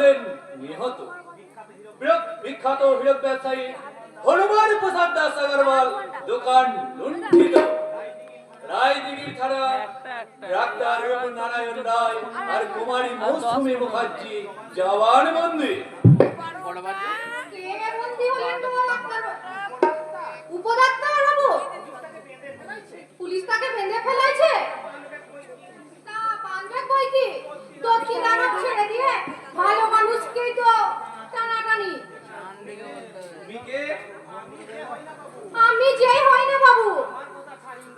সেন নিহত। বিখ্যাত হীরক ব্যবসায়ী হনুমান প্রসাদ দাস আগরওয়াল দোকান লুণ্ঠিত। রায়দিঘির থানা ডাক্তার নারায়ণ রায় আর কুমারী মৌসুমী মুখার্জি জওয়ান বন্দী। হলেন তো ডাক্তার- উপডাক্তার বাবু পুলিশ তাকে বেঁধে ফেলেছে তা বাঁধবে কই কি দক্ষিণ দানব ছেড়ে দিয়ে ভালো মানুষকেই তো টানাটানি বিকে আমি যেই হই না বাবু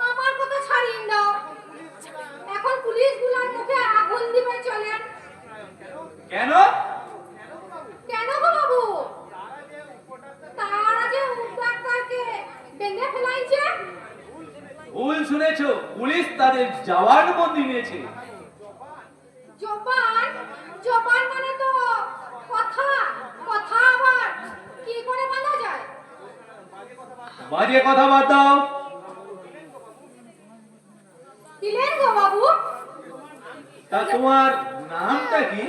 আমার কথা ছাড়িয়ে দাও এখন পুলিশগুলার মুখে আগুন দিবে চলেন কেন কেন গো বাবু তারা যে ডাক্তারকে বেঁধে ফেলাইছে ভুল শুনেছো? পুলিশ তাদের জওয়ান বন্দি নিয়েছে। জবান জবান মানে তো কথা কথা আবার কি করে বাঁধা যায়? বাজে কথা বাদ দাও। দিলেন গো বাবু। তা তোমার নামটা কি?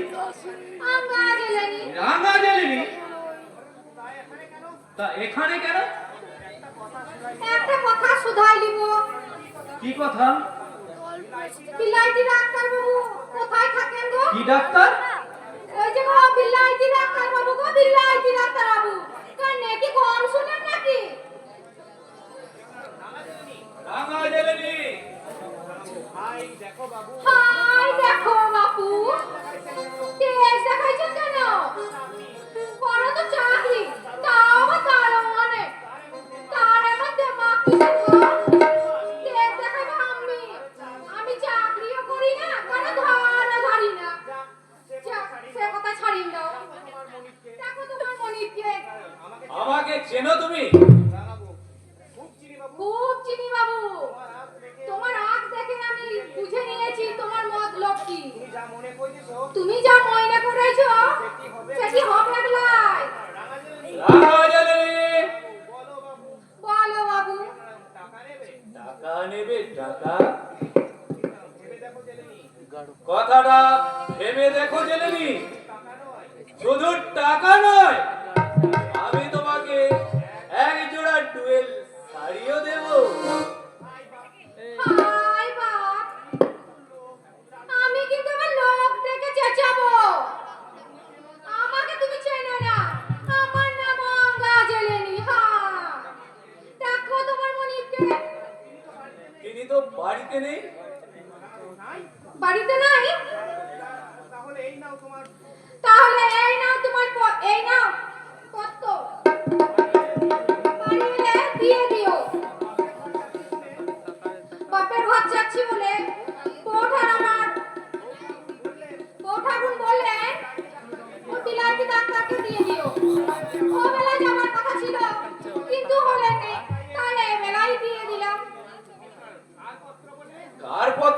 আঙ্গা গেলেনি রাঙা জালিনি তা এখানে কেন? একটা কথা শুধাই লিব। কি কথা? বিলাইতি ডাক্তার বাবু কোথায় থাকেন গো? কি ডাক্তার? ওই যে গো বিলাইতি ডাক্তার বাবু গো বিলাইতি ডাক্তার বাবু। কানে কি কম শুনেন নাকি? রাঙা দেখো হাই আমাকে চেনো তুমি? খুব চিনি বাবু। তোমার আঁখ দেখে আমি বুঝে নিয়েছি তোমার মত লক্ষ্মী। তুমি যা ময়না করেছ সেটি হবে লাই বলো বাবু। টাকা নেবে টাকা। কথাটা ভেবে দেখো জেলেনি। শুধু টাকা নয় বাড়িতে নেই? বাড়িতে নাই? তাহলে এই নাও তোমার তাহলে এই নাও কত বাড়ি এলে দিয়ে দিও। বাপের ঘর যাচ্ছি বলে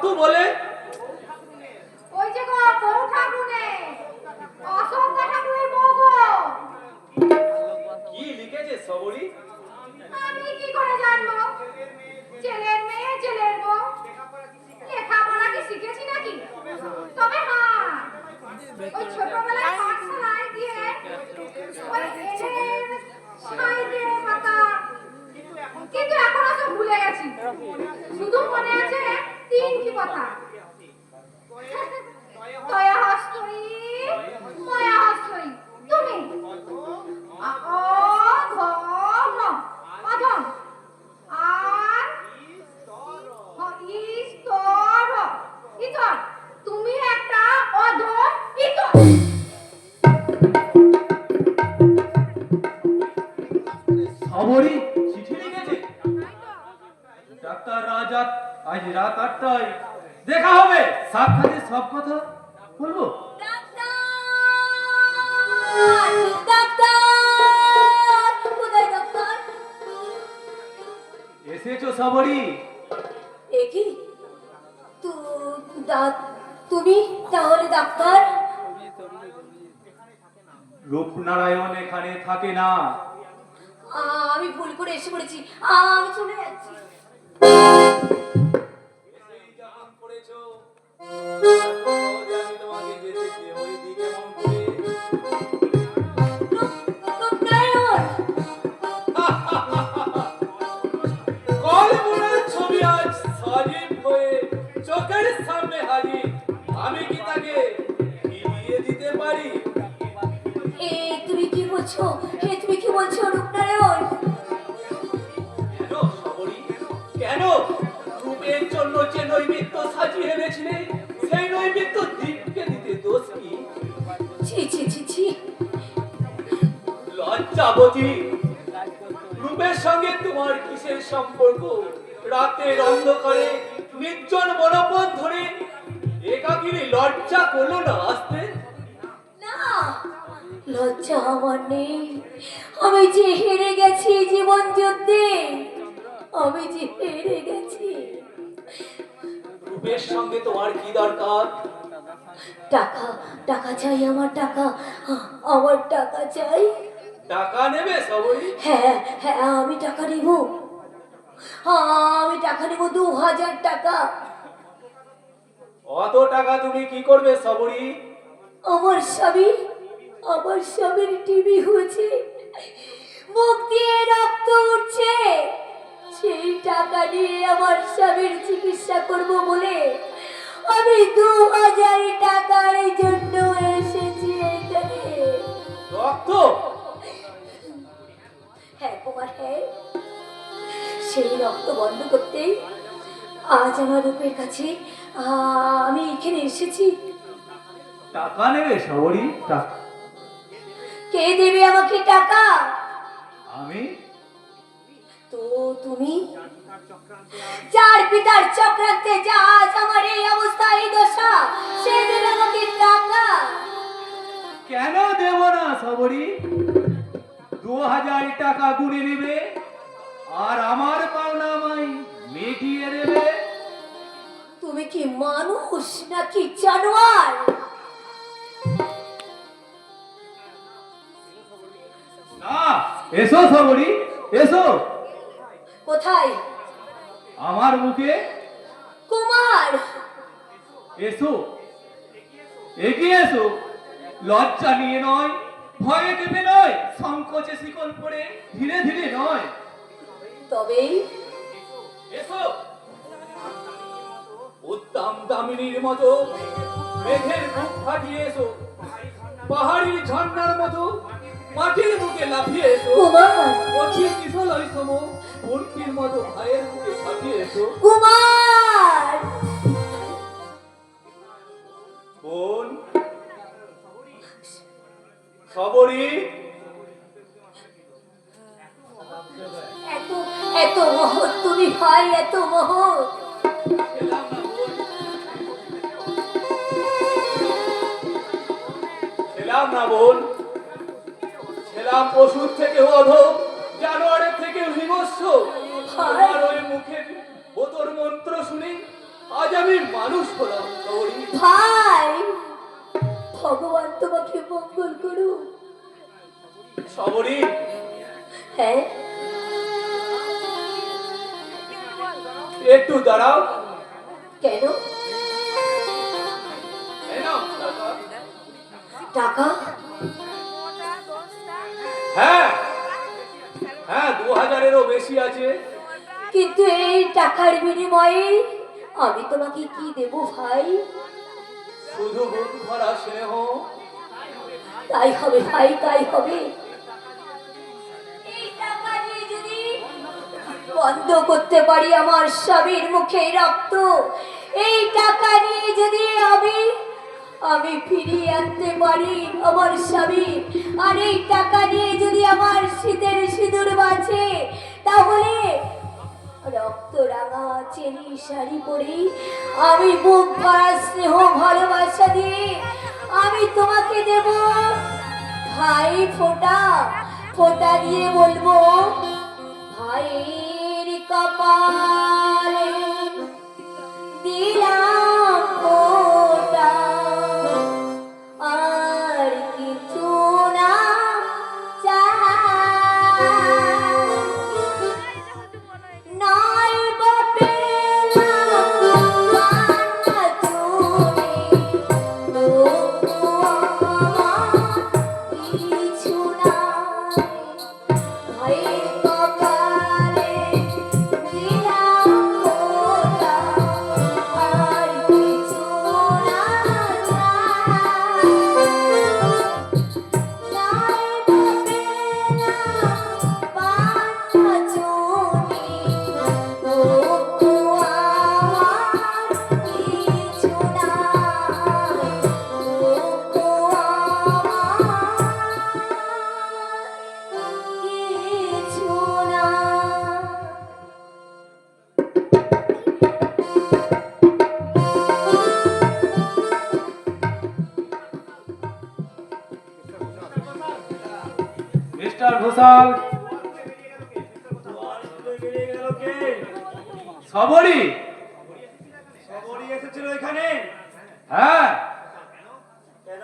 কার বলে? ওই যে গো বউ ঠাকুরে অশোক ঠাকুরের বউ গো। কি লিখেছে সবরি আমি কি করে জানব? মেয়ে বউ। লেখাপড়া কি শিখেছি নাকি? তবে হ্যাঁ ওই ছোটবেলায় পাঠশালায় গিয়ে ওই এর সাইডে পাতা। কিন্তু এখন সব ভুলে গেছি। শুধু মনে আছে তিনটি কথা তয়া হস্তই এসেছ সবরি? তো দা- তুমি তাহলে ডাক্তার? রূপনারায়ণ এখানে থাকে না। আমি ভুল করে এসে পড়েছি। আমি চলে যাচ্ছি। পড়েছো, তোমাকে যেতে রূপের সঙ্গে তোমার কিসের সম্পর্ক? রাতের অন্ধকারে নির্জন বনপথ ধরে একাকিনী লজ্জা করল না আসতে? লজ্জা আমার নেই। আমি যে হেরে গেছি জীবন যুদ্ধে আমি যে হেরে গেছি। রূপের সঙ্গে তোমার কি দরকার? টাকা টাকা চাই আমার টাকা আমার টাকা চাই। টাকা নেবে সবরি হ্যাঁ হ্যাঁ আমি টাকা নেব। আমি টাকা নেব দু হাজার টাকা। অত টাকা তুমি কি করবে সবরি আমার স্বামী আমার স্বামীর টিভি হয়েছে। মুখ দিয়ে রক্ত উঠছে। সেই টাকা দিয়ে আমার স্বামীর চিকিৎসা করব বলে আমি দু হাজার টাকার জন্য এসেছি এখানে। রক্ত? হ্যাঁ কুমার হ্যাঁ। সেই রক্ত বন্ধ করতেই আজ আমার রূপের কাছে আমি এখানে এসেছি। টাকা নেবে সবরি টাকা কে দেবে আমাকে টাকা? আমি? তো তুমি? চার পিতার চক্রান্তে যা আজ আমার এই অবস্থা এই দশা সে দেবে আমাকে টাকা। কেন দেব না সবরি দু হাজার টাকা গুনে নেবে আর আমার পাওনা আমায় মিটিয়ে দেবে। তুমি কি মানুষ নাকি জানোয়ার? না এসো সবরি এসো। কোথায়? আমার মুখে। কুমার! এসো। এগিয়ে এসো। লজ্জা নিয়ে নয় ভয়ে দেবে নয়। সংকোচে শিকল পড়ে ধীরে ধীরে নয়। তবেই এসো। উত্তম দামিনীর মতো মেঘের বুক ফাটিয়ে এসো। পাহাড়ি ঝর্ণার মতো মাটির বুকে লাফিয়ে এসো। কঠিন কিশলয় সম মূর্তির মতো ভাইয়ের বুকে ঝাঁপিয়ে এসো। কুমার। বোন সবরি ভাই এত মহৎ খেলাম না বোন। ছেলাম পশুর থেকে অধম জানোয়ারের থেকে হিংস্র। তোমার ওই মুখের বোতর মন্ত্র শুনে আজ আমি মানুষ হলাম ভাই ভগবান তোমাকে মঙ্গল করুন সবরি হ্যাঁ? একটু দাঁড়াও। কেন? টাকা। হ্যাঁ হ্যাঁ দু হাজারেরও বেশি আছে। কিন্তু এই টাকার বিনিময়ে আমি তোমাকে কি দেব ভাই? শুধু বুক ভরা স্নেহ। তাই হবে ভাই তাই হবে। বন্ধ করতে পারি আমার স্বামীর মুখে রক্ত। এই টাকা নিয়ে যদি আমি আমি ফিরিয়ে আনতে পারি আমার স্বামী, আর এই টাকা নিয়ে যদি আমার শীতের সিঁদুর বাঁচে তাহলে রক্ত রাঙা চেনি শাড়ি পরে আমি বুক ভরা স্নেহ ভালোবাসা দিয়ে আমি তোমাকে দেব। ভাই ফোটা ফোটা দিয়ে বলব ভাইয়ের Bye-bye. মিস্টার ঘোষাল সবরি এসেছিল এখানে। হ্যাঁ। কেন?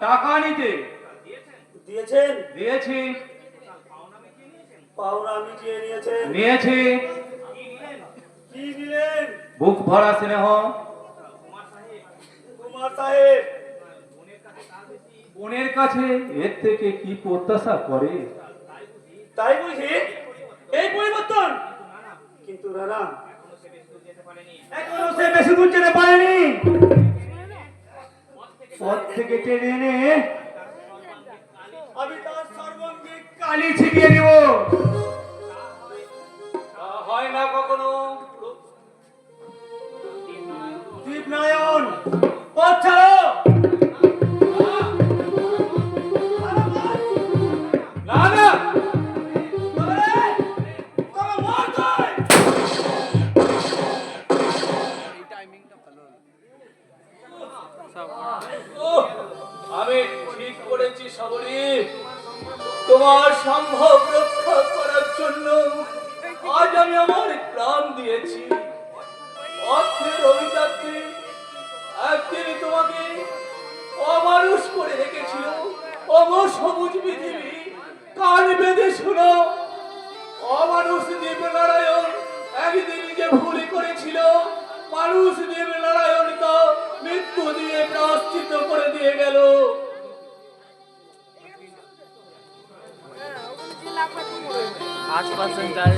টাকা নিতে। দিয়েছেন? দিয়েছি। পাওনা মিটিয়ে নিয়েছেন। নিয়েছি। কি দিলেন বুক ভরা স্নেহ। কুমার সাহেব। বোনের কাছে এর থেকে কি প্রত্যাশা করে? তাই বুঝি এই পরিবর্তন। কিন্তু রানা এখনও সে বেশি দূর যেতে পারেনি। পথ থেকে টেনে এনে আমি তার সর্বাঙ্গে কালি ছিটিয়ে দিব। হয় না কখনো। দীপনায়ন পথ ছাড়ো। পাঁচ পার্সেন্ট চার্জ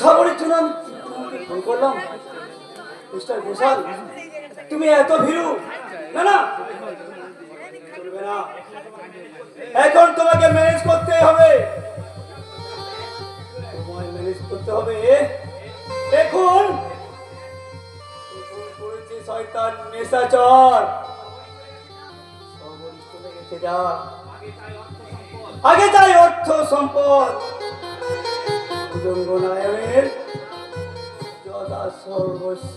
সবরের জন্য ফোন করলাম। মিস্টার ঘোষাল, তুমি এত ভীরু। না না। এখন তোমাকে ম্যানেজ করতে হবে। তোমায় ম্যানেজ করতে হবে। করেছে শয়তান নেশাচর। সবর চলে গেছে যা। আগে চাই অর্থ সম্পদ। ভুজঙ্গ নারায়ণের যথা সর্বস্ব